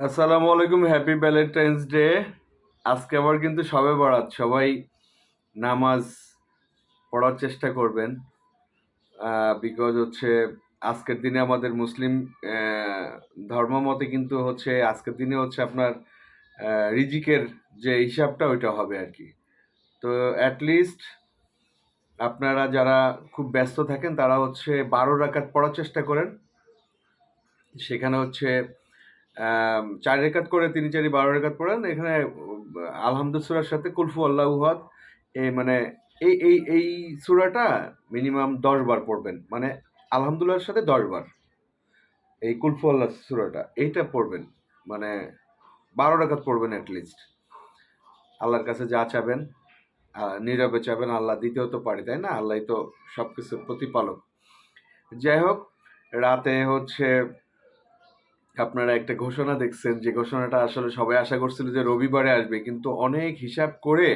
আসসালামু আলাইকুম happy Valentine's day আজকে আবার কিন্তু সবে বরাত সবাই নামাজ পড়ার চেষ্টা করবেন। বিকজ হচ্ছে আজকের দিনে আমাদের মুসলিম আহ, ধর্ম মতে কিন্তু হচ্ছে আজকের দিনে হচ্ছে আপনার রিজিকের যে হিসাবটা ওইটা হবে আর কি। তো অ্যাটলিস্ট আপনারা যারা খুব ব্যস্ত থাকেন তারা হচ্ছে বারো রাকাত পড়ার চেষ্টা করেন। সেখানে হচ্ছে চার রেখাত করে তিনি চারি বারো রেখাত পড়েন। এখানে আলহামদুসুরার সাথে কুলফু আল্লাহুয়াদ এই মানে এই এই এই সুরাটা মিনিমাম দশ বার পড়বেন। মানে আলহামদুলিল্লাহর সাথে দশ বার এই কুলফু আল্লাহ সুরাটা, এইটা পড়বেন। মানে বারো রেখাত পড়বেন অ্যাটলিস্ট আল্লাহর কাছে যা চাবেন নীরবে চাবেন, আল্লাহ দিতেও তো পারি, তাই না? আল্লাহ তো সব কিছু প্রতিপালক। যাই হোক, রাতে হচ্ছে আপনারা একটা ঘোষণা দেখছেন, যে ঘোষণাটা আসলে সবাই আশা করছিল যে রবিবারে আসবে, কিন্তু অনেক হিসাব করে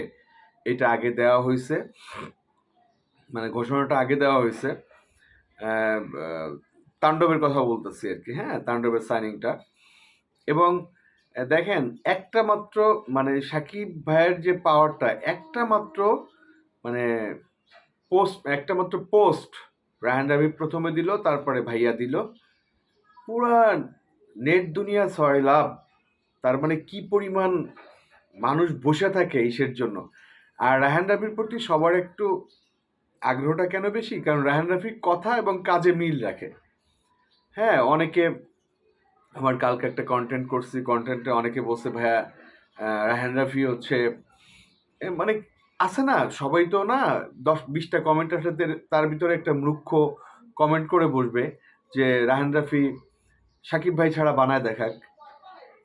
এটা আগে দেওয়া হয়েছে। মানে ঘোষণাটা আগে দেওয়া হয়েছে। তাণ্ডবের কথা বলতেছি আর কি হ্যাঁ তাণ্ডবের সাইনিংটা এবং দেখেন, একটা মাত্র মানে সাকিব ভাইয়ের যে পাওয়ারটা একটা মাত্র মানে পোস্ট একটা মাত্র পোস্ট রায়হান রাবি প্রথমে দিল, তারপরে ভাইয়া দিল। পুরা নেট দুনিয়া ছয় লাভ। তার মানে কি পরিমাণ মানুষ বসে থাকে ইসের জন্য? আর রাহান রাফির প্রতি সবার একটু আগ্রহটা কেন বেশি? কারণ রাহান রাফি কথা এবং কাজে মিল রাখে। হ্যাঁ অনেকে আমার কালকে একটা কন্টেন্ট করছি কন্টেন্টে অনেকে বলছে, ভাইয়া রাহান রাফি হচ্ছে মানে আছে না, সবাই তো না, দশ, বিশটা কমেন্টের সাথে তার ভিতরে একটা মূর্খ কমেন্ট করে বসবে যে রাহান রাফি সাকিব ভাই ছাড়া বানায় দেখাক।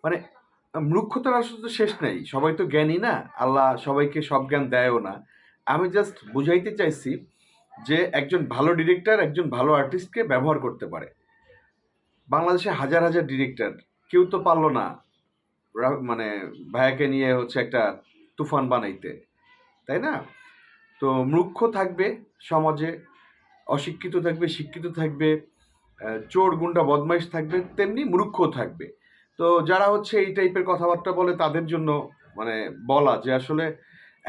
মানে মূর্খতার আসলে তো শেষ নেই। সবাই তো জ্ঞানী না? আল্লাহ সবাইকে সব জ্ঞান দেয়ও না। আমি জাস্ট বুঝাইতে চাইছি যে একজন ভালো ডিরেক্টর একজন ভালো আর্টিস্টকে ব্যবহার করতে পারে। বাংলাদেশে হাজার হাজার ডিরেক্টর কেউ তো পারল না মানে ভাইয়াকে নিয়ে হচ্ছে একটা তুফান বানাইতে। তাই না? তো মূর্খ থাকবে সমাজে, অশিক্ষিত থাকবে, শিক্ষিত থাকবে চোর গুন্ডা বদমাইশ থাকবে, তেমনি মূর্খ থাকবে। তো যারা হচ্ছে এই টাইপের কথাবার্তা বলে, তাদের জন্য মানে বলা যে আসলে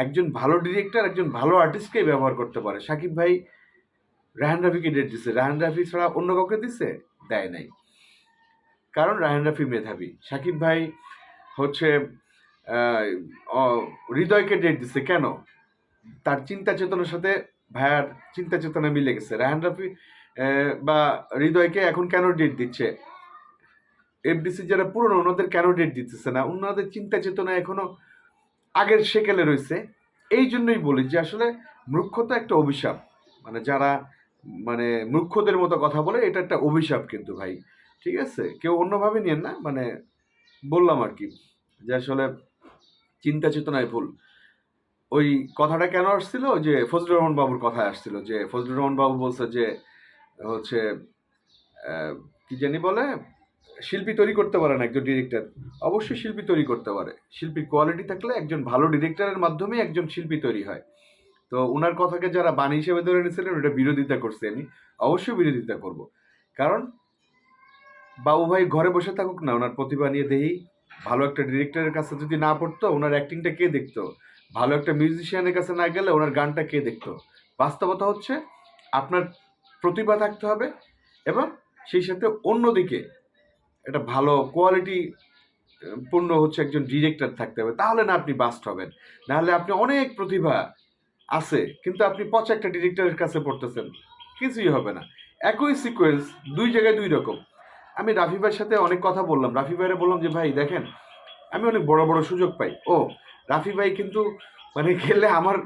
একজন ভালো ডিরেক্টর একজন ভালো আর্টিস্টকেই ব্যবহার করতে পারে। সাকিব ভাই রাহান রাফিকে ডেট দিছে। রাহান রাফি ছাড়া অন্য কাউকে দিছে? দেয় নাই। কারণ রাহান রাফি মেধাবী। সাকিব ভাই হচ্ছে হৃদয়কে ডেট দিছে। কেন? তার চিন্তা চেতনার সাথে ভাইয়ার চিন্তা চেতনা মিলে গেছে। রাহান রাফি বা হৃদয়কে এখন কেন ডেট দিচ্ছে? এফডিসি যারা পুরনো, ওনাদের কেন ডেট দিতেছে না? ওনাদের চিন্তা চেতনা এখনও আগের সেকেলে রয়েছে। এই জন্যই বলি যে আসলে মূর্খতা একটা অভিশাপ। মানে যারা মানে মূর্খদের মতো কথা বলে, এটা একটা অভিশাপ কিন্তু ভাই। ঠিক আছে? কেউ অন্যভাবে নিয়েন না মানে বললাম আর কি, যে আসলে চিন্তা চেতনায় ভুল। ওই কথাটা কেন আসছিল? যে ফজলুর রহমান বাবুর কথায় আসছিল, যে ফজলুর রহমান বাবু বলছে যে হচ্ছে কি জানি বলে? শিল্পী তৈরি করতে পারে না একজন ডিরেক্টর অবশ্যই শিল্পী তৈরি করতে পারে। শিল্পীর কোয়ালিটি থাকলে একজন ভালো ডিরেক্টরের মাধ্যমে একজন শিল্পী তৈরি হয়। তো ওনার কথাকে যারা বাণী হিসেবে ধরে নিয়েছিলেন, ওটা বিরোধিতা করছে আমি। অবশ্যই বিরোধিতা করব। কারণ বাবু ভাই ঘরে বসে থাকুক না ওনার প্রতিভা নিয়ে দেহি ভালো একটা ডিরেক্টরের কাছে যদি না পড়তো ওনার অ্যাক্টিংটা কে দেখতো? ভালো একটা মিউজিশিয়ানের কাছে না গেলে ওনার গানটা কে দেখতো? বাস্তবতা হচ্ছে আপনার প্রতিভা থাকতে হবে এবং সেই সাথে অন্যদিকে একটা ভালো কোয়ালিটি পূর্ণ হচ্ছে একজন ডিরেক্টর থাকতে হবে। তাহলে না আপনি বাস্ট হবেন। নাহলে আপনি অনেক প্রতিভা আছে, কিন্তু আপনি পচা একটা ডিরেক্টরের কাছে পড়তেছেন। কিছুই হবে না। একই সিকোয়েন্স দুই জায়গায় দুই রকম। আমি রাফি ভাইয়ের সাথে অনেক কথা বললাম। রাফি ভাইরে বললাম যে, ভাই, দেখেন, আমি অনেক বড় বড় সুযোগ পাই। ও, রাফি ভাই কিন্তু মানে খেললে আমার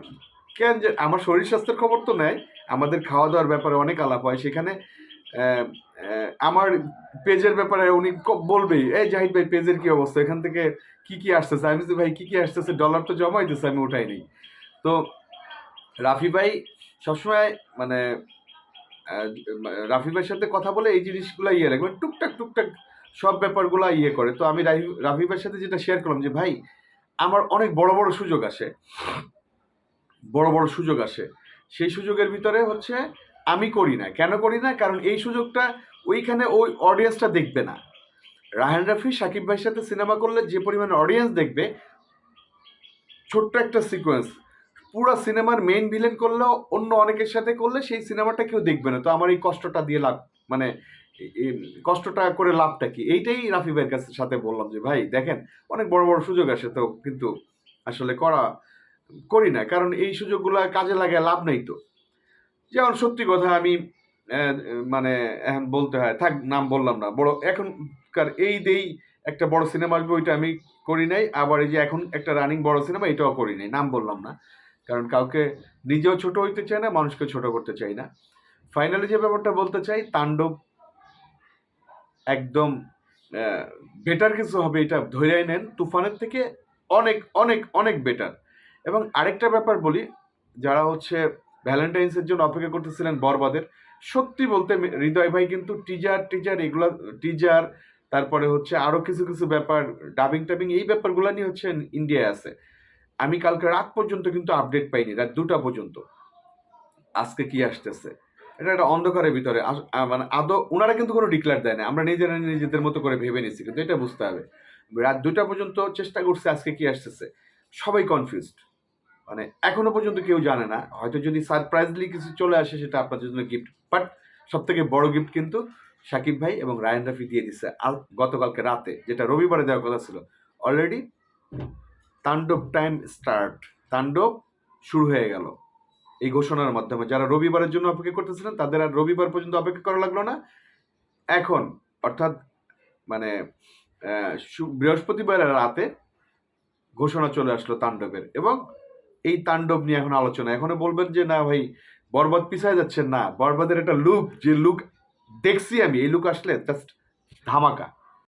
কেন যে আমার শরীর স্বাস্থ্যের খবর তো নেয় আমাদের খাওয়া দাওয়ার ব্যাপারে অনেক আলাপ হয়। সেখানে আমার পেজের ব্যাপারে উনি বলবেই, এই জাহিদ ভাই, পেজের কি অবস্থা? এখান থেকে কি কি আসতেছে? আমি ভাই, কি কি আসতেছে? ডলার তো জমাই দিচ্ছে আমি উঠাই নেই। তো রাফি ভাই সবসময় মানে রাফি ভাইয়ের সাথে কথা বলে এই জিনিসগুলো ইয়ে রাখবে টুকটাক টুকটাক সব ব্যাপারগুলো ইয়ে করে। তো আমি রাফি রাফি ভাইয়ের সাথে যেটা শেয়ার করলাম যে, ভাই, আমার অনেক বড় বড় সুযোগ আসে বড় বড় সুযোগ আসে। সেই সুযোগের ভিতরে হচ্ছে আমি করি না। কেন করি না? কারণ এই সুযোগটা ওইখানে ওই অডিয়েন্সটা দেখবে না। রাহান রাফি, সাকিব ভাইয়ের সাথে সিনেমা করলে যে পরিমাণ অডিয়েন্স দেখবে, ছোট্ট একটা সিকোয়েন্স পুরো সিনেমার মেইন ভিলেন করলেও অন্য অনেকের সাথে করলে সেই সিনেমাটা কেউ দেখবে না। তো আমার এই কষ্টটা দিয়ে লাভ মানে কষ্টটা করে লাভটা কি? এইটাই রাফি ভাইয়ের কাছে, সাথে বললাম যে, ভাই, দেখেন, অনেক বড় বড় সুযোগ আসে তো, কিন্তু আসলে করা করি না, কারণ এই সুযোগগুলো কাজে লাগে লাভ নেই তো। যেমন সত্যি কথা আমি মানে এখন বলতে হয়, থাক, নাম বললাম না বড় এখনকার এই দেই একটা বড় সিনেমা আসবে, ওইটা আমি করি নাই, আবার এই যে এখন একটা রানিং বড় সিনেমা, এটাও করি নাই, নাম বললাম না। কারণ কাউকে নিজেও ছোট হইতে চাই না, মানুষকে ছোট করতে চাই না। ফাইনালি যে ব্যাপারটা বলতে চাই, তাণ্ডব একদম বেটার কিছু হবে, এটা ধরেই নেন, তুফানের থেকে অনেক অনেক অনেক বেটার এবং আরেকটা ব্যাপার বলি, যারা হচ্ছে ভ্যালেন্টাইন্সের জন্য অপেক্ষা করতেছিলেন বরবাদের, সত্যি বলতে হৃদয় ভাই কিন্তু টিজার টিজার এগুলা টিজার তারপরে হচ্ছে আরও কিছু কিছু ব্যাপার ডাবিং টাবিং এই ব্যাপারগুলো নিয়ে হচ্ছে ইন্ডিয়ায় আছে। আমি কালকে রাত পর্যন্ত কিন্তু আপডেট পাইনি, রাত দুটা পর্যন্ত। আজকে কি আসতেছে? এটা একটা অন্ধকারের ভিতরে মানে আদৌ ওনারা কিন্তু কোনো ডিক্লেয়ার দেয় না, আমরা নিজেরা নিজেদের মতো করে ভেবে নিচ্ছি কিন্তু এটা বুঝতে হবে। রাত দুটা পর্যন্ত চেষ্টা করছে আজকে কি আসতেছে। সবাই কনফিউজড মানে এখনও পর্যন্ত কেউ জানে না। হয়তো যদি সারপ্রাইজলি কিছু চলে আসে, সেটা আপনাদের জন্য গিফট বাট সব থেকে বড় গিফট কিন্তু সাকিব ভাই এবং রায়ন রাফি দিয়ে দিচ্ছে আর গতকালকে রাতে, যেটা রবিবারে দেওয়ার কথা ছিল। অলরেডি তাণ্ডব টাইম স্টার্ট তাণ্ডব শুরু হয়ে গেল। এই ঘোষণার মাধ্যমে যারা রবিবারের জন্য অপেক্ষা করতেছিলেন, তাদের আর রবিবার পর্যন্ত অপেক্ষা করা লাগল না। এখন, অর্থাৎ মানে বৃহস্পতিবার রাতে ঘোষণা চলে আসলো তাণ্ডবের এবং এই তাণ্ডব নিয়ে এখন আলোচনা। এখনও বলবেন যে, না ভাই, বরবাদ পিছায় যাচ্ছেন। না, বরবাদের একটা লুক, যে লুক দেখছি আমি, এই লুক আসলে জাস্ট ধামাকা।